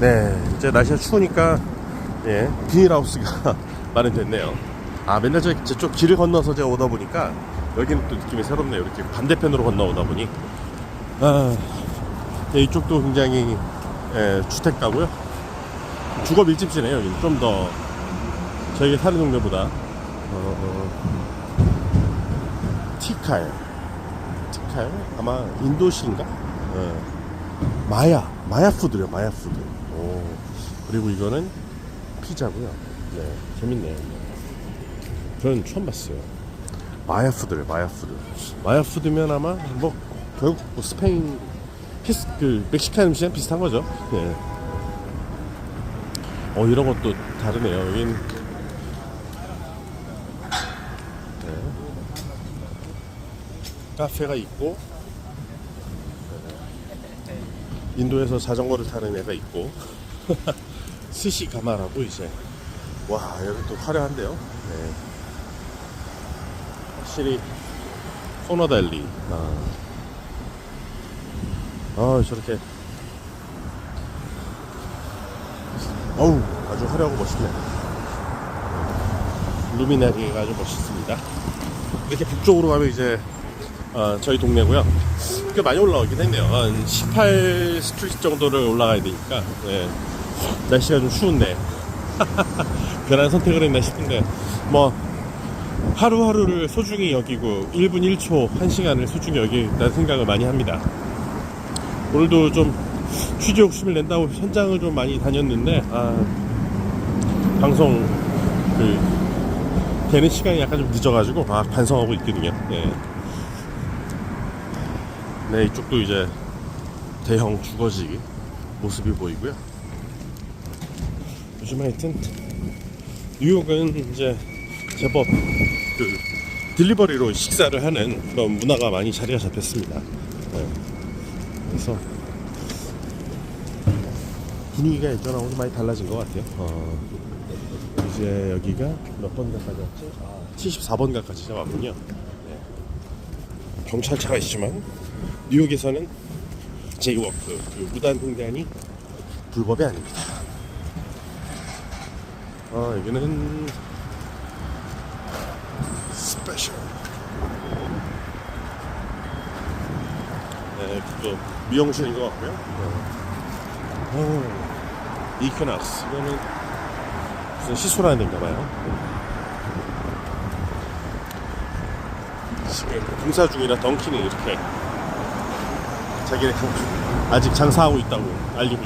네, 이제 날씨가 추우니까 예, 비닐하우스가 마련됐네요. 아, 맨날 저, 저쪽 길을 건너서 제가 오다 보니까 여기는 또 느낌이 새롭네요. 이렇게 반대편으로 건너오다 보니. 아, 예, 이쪽도 굉장히 예, 주택가고요. 주거 밀집지네요. 여기는 좀 더 저희가 사는 동네보다 어, 어, 티칼, 티칼 아마 인도시인가? 예. 마야, 마야 푸드요, 마야 푸드. 오, 그리고 이거는 피자고요. 네, 재밌네요. 저는 처음 봤어요. 마야 푸드래, 마야 푸드. 마야 푸드면 아마 뭐 결국 뭐 스페인 피스 그 멕시칸 음식이랑 비슷한 거죠. 네. 어 이런 것도 다르네요. 여긴 네. 카페가 있고 인도에서 자전거를 타는 애가 있고 스시 가마라고 이제. 와 여기 또 화려한데요? 네. 확실히 소나델리. 아. 아 저렇게. 어우 아주 화려하고 멋있네. 루미나리가 아주 멋있습니다. 이렇게 북쪽으로 가면 이제 어, 저희 동네고요 꽤 많이 올라오긴 했네요. 한 18 스트리트 정도를 올라가야 되니까 네. 날씨가 좀 추운데. 괜한 선택을 했나 싶은데. 뭐 하루하루를 소중히 여기고 1분 1초 1시간을 소중히 여기다는 생각을 많이 합니다. 오늘도 좀 취재 욕심을 낸다고 현장을 좀 많이 다녔는데 아, 방송 그 되는 시간이 약간 좀 늦어가지고 아, 반성하고 있거든요. 네. 네 이쪽도 이제 대형 주거지 모습이 보이고요 요즘 하여튼 뉴욕은 이제 제법 그 딜리버리로 식사를 하는 그런 문화가 많이 자리가 잡혔습니다. 네. 그래서 분위기가 예전하고 좀 많이 달라진 것 같아요. 어, 이제 여기가 몇 번가까지 왔지? 아, 74번가까지 왔군요. 네. 경찰차가 있지만 뉴욕에서는 제이워크 그 무단 횡단이 불법이 아닙니다. 아 여기는 스페셜. 네, 또 미용실인 것 같고요. 어, 이큐낙스 이거는 무슨 시술하는 데인가 봐요. 지금 공사 중이라 덩키는 이렇게 자기네 장- 아직 장사하고 있다고 알리고